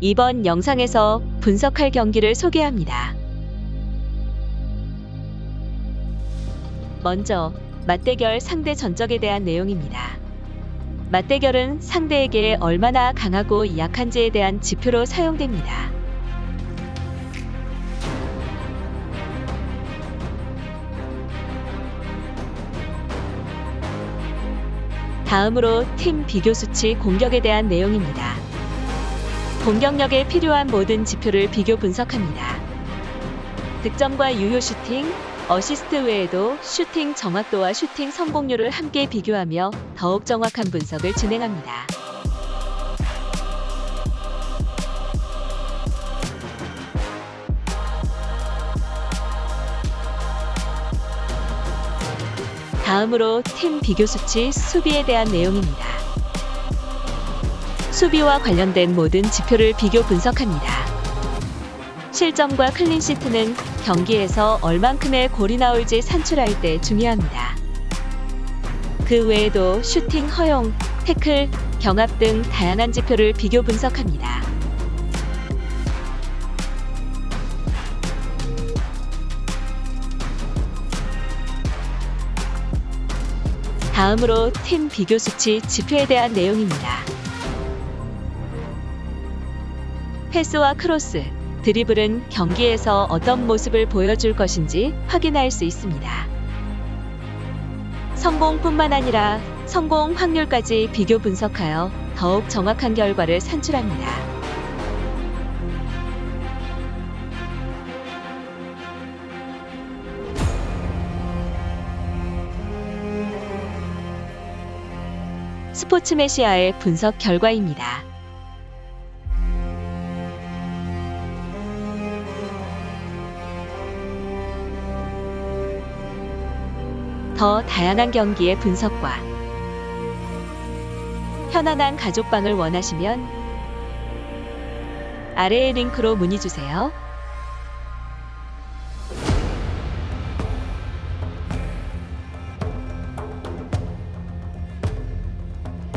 이번 영상에서 분석할 경기를 소개합니다. 먼저 맞대결 상대 전적에 대한 내용입니다. 맞대결은 상대에게 얼마나 강하고 약한지에 대한 지표로 사용됩니다. 다음으로 팀 비교 수치 공격에 대한 내용입니다. 공격력에 필요한 모든 지표를 비교 분석합니다. 득점과 유효 슈팅, 어시스트 외에도 슈팅 정확도와 슈팅 성공률을 함께 비교하며 더욱 정확한 분석을 진행합니다. 다음으로 팀 비교 수치 수비에 대한 내용입니다. 수비와 관련된 모든 지표를 비교 분석합니다. 실점과 클린시트는 경기에서 얼만큼의 골이 나올지 산출할 때 중요합니다. 그 외에도 슈팅 허용, 태클, 경합 등 다양한 지표를 비교 분석합니다. 다음으로 팀 비교 수치 지표에 대한 내용입니다. 패스와 크로스, 드리블은 경기에서 어떤 모습을 보여줄 것인지 확인할 수 있습니다. 성공뿐만 아니라 성공 확률까지 비교 분석하여 더욱 정확한 결과를 산출합니다. 스포츠 메시아의 분석 결과입니다. 더 다양한 경기의 분석과 편안한 가족방을 원하시면 아래의 링크로 문의 주세요.